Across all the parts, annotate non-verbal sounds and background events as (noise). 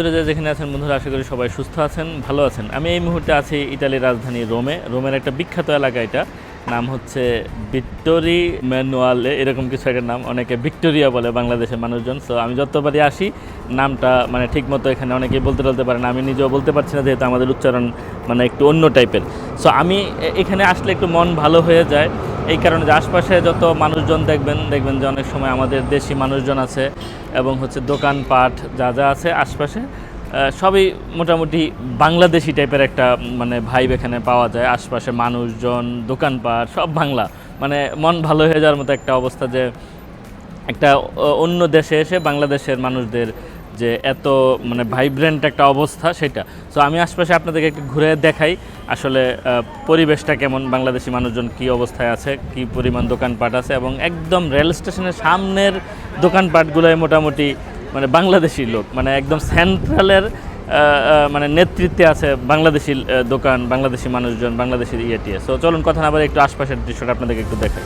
দূরে যে যেখানে আছেন বন্ধুরা, আশা করি সবাই সুস্থ আছেন, ভালো আছেন। আমি এই মুহূর্তে আছি ইতালির রাজধানী রোমে। রোমের একটা বিখ্যাত এলাকা এটা। নাম হচ্ছে ভিক্টোরি ম্যানুয়ালে, এরকম কিছু একটা নাম। অনেকে ভিক্টোরিয়া বলে বাংলাদেশের মানুষজন। সো আমি যতবারই আসি, নামটা মানে ঠিক মতো এখানে অনেকেই বলতে বলতে পারেন আমি নিজেও বলতে পারছি না, যেহেতু আমাদের উচ্চারণ মানে একটু অন্য টাইপের সো আমি এখানে আসলে একটু মন ভালো হয়ে যায়। এই কারণে যে আশপাশে যত মানুষজন দেখবেন দেখবেন যে অনেক সময় আমাদের দেশি মানুষজন আছে এবং হচ্ছে দোকানপাট যা যা আছে আশপাশে সবই মোটামুটি বাংলাদেশি টাইপের একটা মানে ভাইব এখানে পাওয়া যায়। আশপাশে মানুষজন, দোকানপাট, সব বাংলা। মানে মন ভালো হয়ে যাওয়ার মতো একটা অবস্থা যে একটা অন্য দেশে এসে বাংলাদেশের মানুষদের যে এত মানে ভাইব্রেন্ট একটা অবস্থা সেটা। সো আমি আশপাশে আপনাদেরকে একটু ঘুরে দেখাই, আসলে পরিবেশটা কেমন, বাংলাদেশি মানুষজন কি অবস্থায় আছে, কি পরিমাণ দোকানপাট আছে, এবং একদম রেল স্টেশনের সামনের দোকানপাটগুলোয় মোটামুটি মানে বাংলাদেশি লোক মানে একদম সেন্ট্রালের মানে নেতৃত্বে আছে বাংলাদেশি দোকান, বাংলাদেশি মানুষজন, বাংলাদেশি ইয়ে সো চলুন কথা না বলে একটু আশপাশের দৃশ্যটা আপনাদেরকে একটু দেখাই।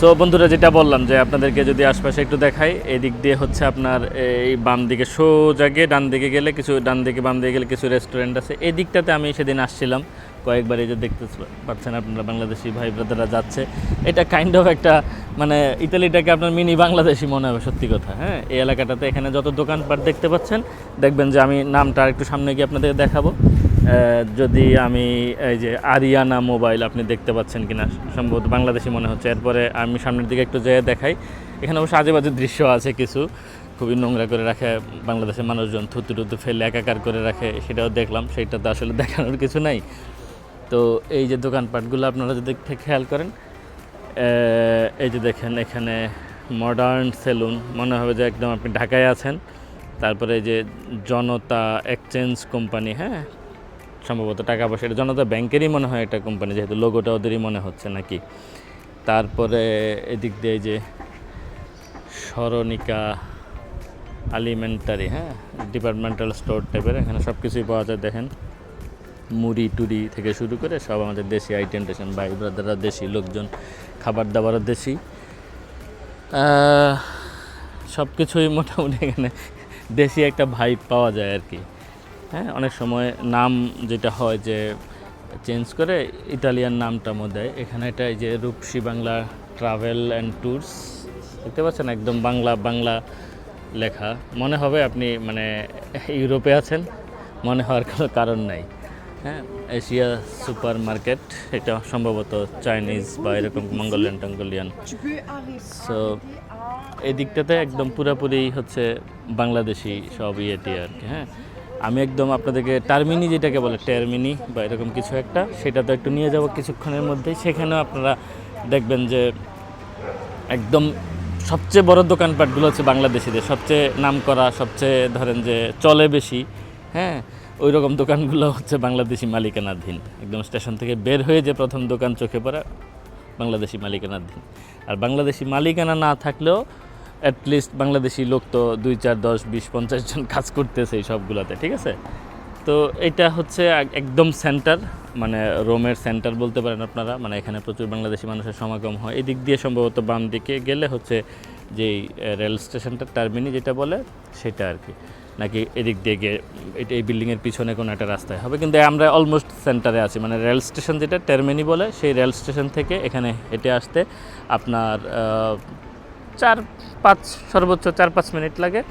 সো বন্ধুরা, যেটা বললাম যে আপনাদেরকে যদি আশপাশে একটু দেখাই, এদিক দিয়ে হচ্ছে আপনার এই বাম দিকে সোজা গিয়ে ডান দিকে গেলে কিছু, ডান দিকে বাম দিকে গেলে কিছু রেস্টুরেন্ট আছে। এই দিকটাতে আমি সেদিন আসছিলাম, কয়েকবার এই যে দেখতে পাচ্ছেন আপনারা বাংলাদেশি ভাই ব্রাদাররা যাচ্ছে। এটা কাইন্ড অফ একটা মানে ইতালিটাকে আপনার মিনি বাংলাদেশি মনে হবে, সত্যি কথা হ্যাঁ? এই এলাকাটাতে এখানে যত দোকানপাট দেখতে পাচ্ছেন, দেখবেন যে আমি নামটা একটু সামনে গিয়ে আপনাদের দেখাবো। যদি আমি এই যে আরিয়ানা মোবাইল আপনি দেখতে পাচ্ছেন কিনা, সম্ভবত বাংলাদেশি মনে হচ্ছে। এরপরে আমি সামনের দিকে একটু যেয়ে দেখাই। এখানে অবশ্য আজেবাজে দৃশ্য আছে কিছু। খুবই নোংরা করে রাখে বাংলাদেশের মানুষজন, থুতু টুতু ফেলে একাকার করে রাখে, সেটাও দেখলাম। সেটা তো আসলে দেখানোর কিছু নাই। তো এই যে দোকানপাটগুলো আপনারা যদি খেয়াল করেন এই যে দেখেন এখানে মডার্ন সেলুন মনে হবে যে একদম আপনি ঢাকায় আছেন। তারপরে এই যে জনতা এক্সচেঞ্জ কোম্পানি হ্যাঁ? সম্ভবত টাকা পয়সা, এটা জনতা ব্যাংকেরই মনে হয় একটা কোম্পানি যেহেতু লোগোটা ওদেরই মনে হচ্ছে নাকি? তারপরে এদিক দিয়ে যে স্মরণিকা আলিমেন্টারি হ্যাঁ? ডিপার্টমেন্টাল স্টোর টাইপের এখানে সব কিছুই পাওয়া যায়, দেখেন। মুড়ি টুড়ি থেকে শুরু করে সব আমাদের দেশি আইটেম টেশন, ভাই ব্রাদাররা দেশি, লোকজন খাবার দাবারও দেশি। সব কিছুই মোটামুটি এখানে দেশি একটা ভাইব পাওয়া যায় আর কি। হ্যাঁ অনেক সময় নাম যেটা হয় যে চেঞ্জ করে ইতালিয়ান নামটা মধ্যে এখানে এটা এই যে Rupasi Bangla travel and tours দেখতে পাচ্ছেন একদম বাংলা বাংলা লেখা মনে হবে আপনি মানে ইউরোপে আছেন মনে হওয়ার কোনো কারণ নাই হ্যাঁ এশিয়া সুপার মার্কেট এটা সম্ভবত চাইনিজ বা এরকম মঙ্গোলিয়ান টঙ্গোলিয়ান. সো এই দিকটাতে একদম পুরোপুরি হচ্ছে বাংলাদেশি সব ইয়েটি আর কি হ্যাঁ আমি একদম আপনাদেরকে টার্মিনি যেটাকে বলে টার্মিনি বা এরকম কিছু একটা, সেটা তো একটু নিয়ে যাব কিছুক্ষণের মধ্যেই। সেখানেও আপনারা দেখবেন যে একদম সবচেয়ে বড় দোকানপাটগুলো হচ্ছে বাংলাদেশিদের। সবচেয়ে নাম করা সবচেয়ে ধরেন যে চলে বেশি হ্যাঁ? ওই রকম দোকানগুলো হচ্ছে বাংলাদেশি মালিকানাধীন। একদম স্টেশন থেকে বের হয়ে যে প্রথম দোকান চোখে পড়া, বাংলাদেশি মালিকানাধীন। আর বাংলাদেশি মালিকানা না থাকলেও অ্যাটলিস্ট বাংলাদেশি লোক তো দুই, চার, দশ, বিশ, পঞ্চাশ জন কাজ করতেছে এই সবগুলোতে, ঠিক আছে? তো এটা হচ্ছে একদম সেন্টার মানে রোমের সেন্টার বলতে পারেন আপনারা মানে এখানে প্রচুর বাংলাদেশি মানুষের সমাগম হয়। এদিক দিয়ে সম্ভবত বাম দিকে গেলে হচ্ছে যেই রেল স্টেশনটা টার্মিনি যেটা বলে, সেটা আর কি। নাকি এদিক দিয়ে গিয়ে এটা এই বিল্ডিংয়ের পিছনে কোনো একটা রাস্তায় হবে। কিন্তু আমরা অলমোস্ট সেন্টারে আছি মানে রেল স্টেশন যেটা টার্মিনি বলে, সেই রেল স্টেশন থেকে এখানে হেঁটে আসতে আপনার চার পাঁচ, সর্বোচ্চ চার পাঁচ মিনিট লাগে।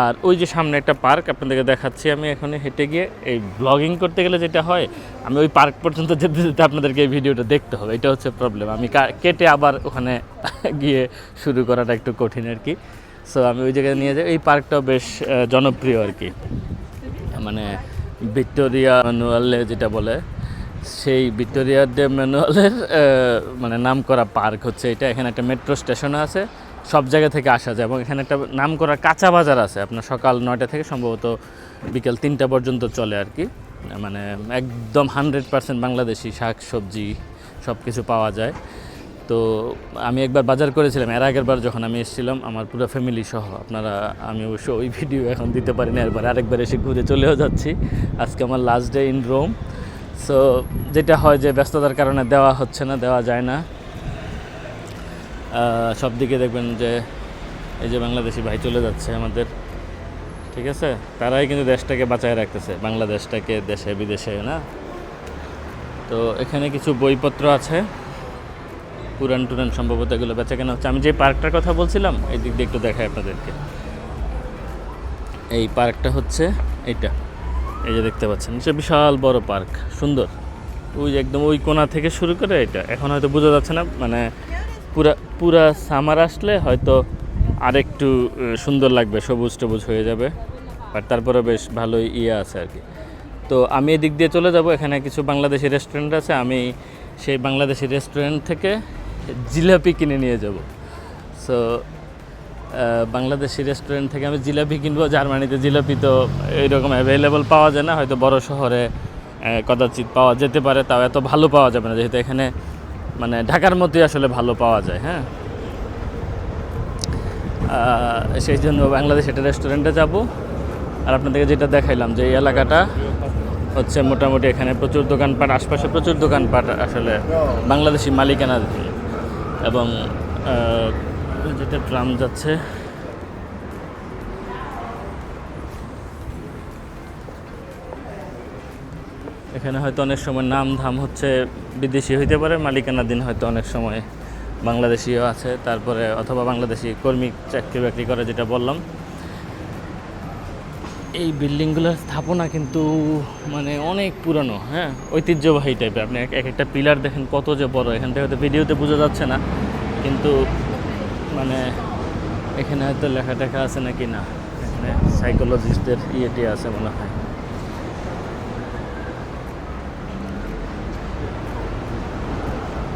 আর ওই যে সামনে একটা পার্ক, আপনাদেরকে দেখাচ্ছি আমি এখানে হেঁটে গিয়ে। এই ব্লগিং করতে গেলে যেটা হয়, আমি ওই পার্ক পর্যন্ত যেতে যেতে আপনাদেরকে এই ভিডিওটা দেখতে হবে, এটা হচ্ছে প্রবলেম আমি কেটে আবার ওখানে (laughs) গিয়ে শুরু করাটা একটু কঠিন আর কি। সো আমি ওই জায়গায় নিয়ে যাই। এই পার্কটাও বেশ জনপ্রিয় আর কি। মানে ভিক্টোরিয়া ম্যানুয়ালে যেটা বলে সেই ভিক্টোরিয়া ডে ম্যানুয়ালের মানে নাম করা পার্ক হচ্ছে এটা। এখানে একটা মেট্রো স্টেশন আছে, সব জায়গা থেকে আসা যায় এবং এখানে একটা নাম করা কাঁচা বাজার আছে। আপনার সকাল নয়টা থেকে সম্ভবত বিকেল তিনটা পর্যন্ত চলে আর কি। মানে একদম হান্ড্রেড পার্সেন্ট বাংলাদেশি শাক, সবজি সব কিছু পাওয়া যায়। তো আমি একবার বাজার করেছিলাম, এর আগের বার যখন আমি এসেছিলাম, আমার পুরো ফ্যামিলি সহ। আপনারা, আমি অবশ্য ওই ভিডিও এখন দিতে পারি না আরেকবার এসে ঘুরে চলেও যাচ্ছি। আজকে আমার last day in Rome so যেটা হয় যে ব্যস্ততার কারণে দেওয়া হচ্ছে না, দেওয়া যায় না। সব দিকে দেখবেন যে এই যে বাংলাদেশি ভাই চলে যাচ্ছে আমাদের, ঠিক আছে? তারাই কিন্তু দেশটাকে বাঁচায় রাখতেছে, বাংলাদেশটাকে দেশে, বিদেশে, না? তো এখানে কিছু বইপত্র আছে পুরান টুরান সম্ভবত এগুলো বেচা কেনা হচ্ছে। আমি যে পার্কটার কথা বলছিলাম, এই দিক দিয়ে একটু দেখাই আপনাদেরকে। এই পার্কটা হচ্ছে এইটা। এই যে দেখতে পাচ্ছেন, এটা বিশাল বড় পার্ক, সুন্দর। ওই একদম ওই কোণা থেকে শুরু করে এটা। এখন হয়তো বোঝা যাচ্ছে না মানে পুরা পুরা সামার আসলে হয়তো আরেকটু সুন্দর লাগবে, সবুজ টবুজ হয়ে যাবে। আর তারপরে বেশ ভালোই ইয়ে আছে আর কি। তো আমি এদিক দিয়ে চলে যাব, এখানে কিছু বাংলাদেশি রেস্টুরেন্ট আছে, আমি সেই বাংলাদেশি রেস্টুরেন্ট থেকে জিলাপি কিনে নিয়ে যাব। সো বাংলাদেশি রেস্টুরেন্ট থেকে আমি জিলাপি কিনবো, জার্মানিতে জিলাপি তো এইরকম অ্যাভেলেবল পাওয়া যায় না, হয়তো বড় শহরে কদাচিৎ পাওয়া যেতে পারে, তাও এত ভালো পাওয়া যাবে না, যেহেতু এখানে মানে ঢাকার মধ্যেই আসলে ভালো পাওয়া যায় হ্যাঁ। সেই জন্য বাংলাদেশ একটা রেস্টুরেন্টে যাব। আর আপনাদেরকে যেটা দেখাইলাম যে এই এলাকাটা হচ্ছে মোটামুটি এখানে প্রচুর দোকানপাট, আশপাশে প্রচুর দোকানপাট আসলে বাংলাদেশি মালিকানা এবং যেটা ট্রাম যাচ্ছে। এখানে হয়তো অনেক সময় নাম ধাম হচ্ছে বিদেশি হইতে পারে, মালিকানাধীন হয়তো অনেক সময় বাংলাদেশিও আছে, তারপরে অথবা বাংলাদেশি কর্মী চাকরি বাকরি করে যেটা বললাম। এই বিল্ডিংগুলোর স্থাপনা কিন্তু মানে অনেক পুরনো হ্যাঁ? ঐতিহ্যবাহী টাইপের আপনি এক এক একটা পিলার দেখেন কত যে বড়, এখান থেকে হয়তো ভিডিওতে বোঝা যাচ্ছে না, কিন্তু মানে এখানে হয়তো লেখা টেখা আছে নাকি না? এখানে সাইকোলজিস্টদের ইয়েটি আছে মনে হয়।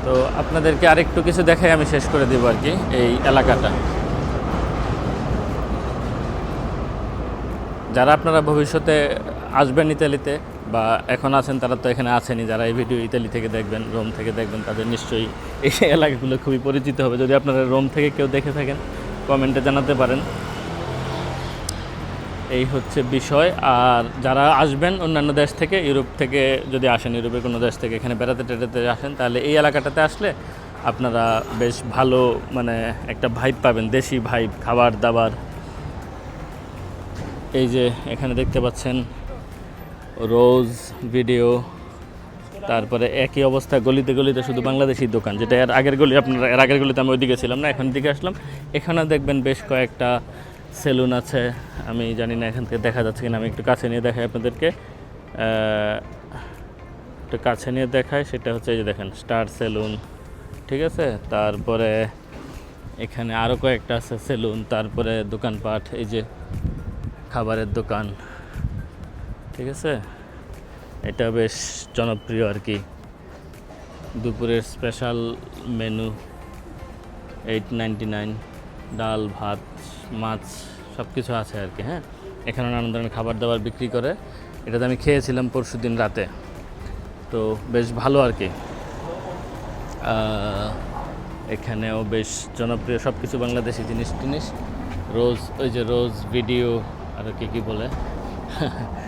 তো আপনাদেরকে আরেকটু কিছু দেখাই, আমি শেষ করে দেবো আর কি এই এলাকাটা। যারা আপনারা ভবিষ্যতে আসবেন ইতালিতে বা এখন আছেন তারা তো এখানে আছেনই। যারা এই ভিডিও ইতালি থেকে দেখবেন রোম থেকে দেখবেন, তাদের নিশ্চয়ই এই এলাকাগুলো খুবই পরিচিত হবে। যদি আপনারা রোম থেকে কেউ দেখে থাকেন কমেন্টে জানাতে পারেন। এই হচ্ছে বিষয়। আর যারা আসবেন অন্যান্য দেশ থেকে, ইউরোপ থেকে যদি আসেন, ইউরোপের কোনো দেশ থেকে এখানে বেড়াতে টেড়াতে আসেন, তাহলে এই এলাকাটাতে আসলে আপনারা বেশ ভালো মানে একটা ভাইব পাবেন, দেশি ভাইব খাবার দাবার এই যে এখানে দেখতে পাচ্ছেন রোজ ভিডিও, তারপরে একই অবস্থা গলিতে গলিতে শুধু বাংলাদেশি দোকান, যেটা এর আগের গলি, আপনারা এর আগের গলিতে আমি ওইদিকে ছিলাম না, এখন দিকে আসলাম। এখানে দেখবেন বেশ কয়েকটা সেলুন আছে, আমি জানি না এখান থেকে দেখা যাচ্ছে কিনা, আমি একটু কাছে নিয়ে দেখাই আপনাদেরকে। একটু কাছে নিয়ে দেখাই, সেটা হচ্ছে এই যে দেখেন, স্টার সেলুন, ঠিক আছে? তারপরে এখানে আরও কয়েকটা আছে সেলুন, তারপরে দোকানপাট, এই যে খাবারের দোকান। ঠিক আছে? এটা বেশ জনপ্রিয় আর কি। দুপুরের special menu eight ninety nine ডাল, ভাত, মাছ সব কিছু আছে আর কি হ্যাঁ? এখানে নানান ধরনের খাবার দাবার বিক্রি করে। এটাতে আমি খেয়েছিলাম পরশু দিন রাতে। তো বেশ ভালো আর কি। এখানেও বেশ জনপ্রিয় সব কিছু বাংলাদেশি জিনিস টিনিস রোজ, ওই যে রোজ ভিডিও আর কী কী বলে? (laughs)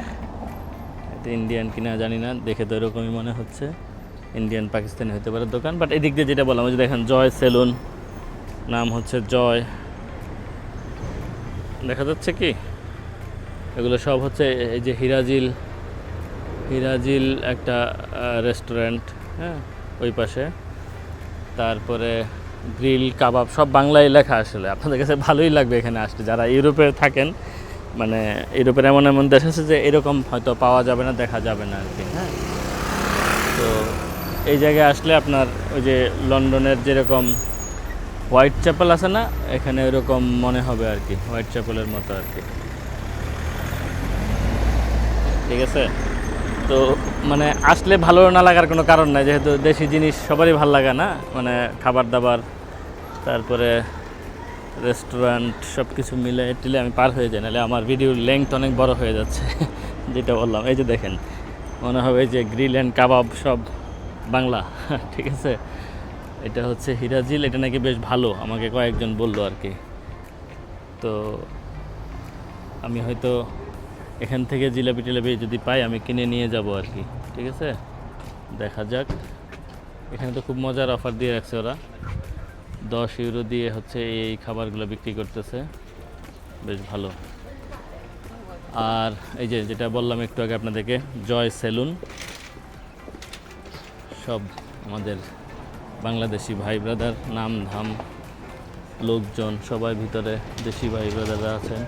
ইন্ডিয়ান কিনা জানি না, দেখে তো এরকমই মনে হচ্ছে। ইন্ডিয়ান পাকিস্তানি হতে পারে দোকান বাট এদিক দিয়ে যেটা বললাম যে দেখেন, জয় সেলুন, নাম হচ্ছে জয়। দেখা যাচ্ছে কি, এগুলো সব হচ্ছে এই যে হিরাজিল হিরাজিল একটা রেস্টুরেন্ট হ্যাঁ ওই পাশে। তারপরে গ্রিল, কাবাব, সব বাংলায় লেখা আসলে। আপনাদের কাছে ভালোই লাগবে এখানে আসতে। যারা ইউরোপে থাকেন মানে ইউরোপের এমন এমন দেশ আছে যে এরকম হয়তো পাওয়া যাবে না দেখা যাবে না আর কি হ্যাঁ। তো এই জায়গায় আসলে আপনার ওই যে লন্ডনের যেরকম হোয়াইট চ্যাপেল আছে না এখানে ওরকম মনে হবে আর কি হোয়াইট চ্যাপেলের মতো আর কি ঠিক আছে? তো মানে আসলে ভালো না লাগার কোনো কারণ নাই যেহেতু দেশি জিনিস সবারই ভালো লাগে না মানে খাবার দাবার তারপরে রেস্টুরেন্ট সব কিছু মিলে টিলে আমি পার হয়ে যাই, নাহলে আমার ভিডিওর লেংথ অনেক বড় হয়ে যাচ্ছে। (laughs) যেটা বললাম, এই যে দেখেন, মনে হবে যে গ্রিল অ্যান্ড কাবাব সব বাংলা, (laughs) ঠিক আছে? এটা হচ্ছে হিরাজিল, এটা নাকি বেশ ভালো, আমাকে কয়েকজন বলল আর কি। তো আমি হয়তো এখান থেকে জিলাপি টিলাপি যদি পাই, আমি কিনে নিয়ে যাব আর কি, ঠিক আছে? দেখা যাক। এখানে তো খুব মজার অফার দিয়ে রাখছে ওরা। দশ ইউরো দিয়ে হচ্ছে এই খাবারগুলো বিক্রি করতেছে। বেশ ভালো। আর এই যে যেটা বললাম একটু আগে আপনাদেরকে, জয় সেলুন। সব আমাদের বাংলাদেশি ভাই ব্রাদার, নাম ধাম, লোকজন, সবাই ভিতরে দেশি ভাই ব্রাদাররা আছেন।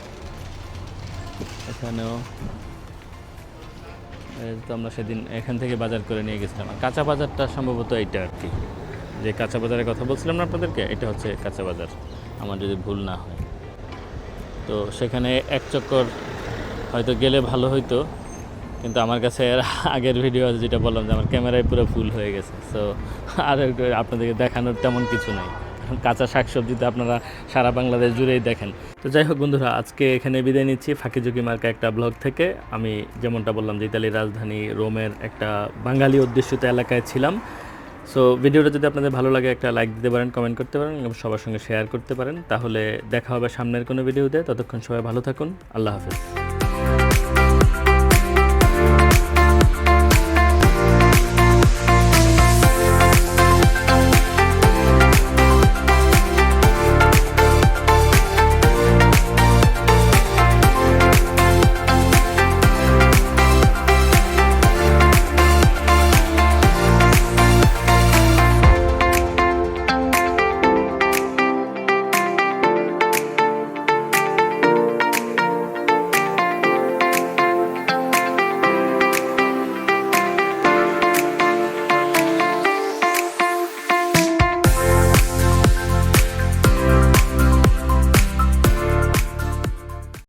এখানেও তো আমরা সেদিন এখান থেকে বাজার করে নিয়ে গেছিলাম। কাঁচা বাজারটা সম্ভবত এইটা আর কি। যে কাঁচা বাজারের কথা বলছিলাম না আপনাদেরকে, এটা হচ্ছে কাঁচা বাজার, আমার যদি ভুল না হয়। তো সেখানে এক চক্কর হয়তো গেলে ভালো হইতো, কিন্তু আমার কাছে এর আগের ভিডিও আছে যেটা বললাম যে আমার ক্যামেরায় পুরো ফুল হয়ে গেছে। সো আর একটু আপনাদেরকে দেখানোর তেমন কিছু নাই, কারণ কাঁচা শাকসবজি তো আপনারা সারা বাংলাদেশ জুড়েই দেখেন। তো যাই হোক বন্ধুরা, আজকে এখানে বিদায় নিচ্ছি। ফাঁকিঝুঁকি মার্কা একটা ব্লগ থেকে আমি যেমনটা বললাম যে ইতালির রাজধানী রোমের একটা বাঙালি অধ্যুষিত এলাকায় ছিলাম। সো ভিডিওটা যদি আপনাদের ভালো লাগে, একটা লাইক দিতে পারেন কমেন্ট করতে পারেন, এবং সবার সঙ্গে শেয়ার করতে পারেন, তাহলে দেখা হবে সামনের কোনো ভিডিওতে ততক্ষণ সবাই ভালো থাকুন। আল্লাহ হাফেজ।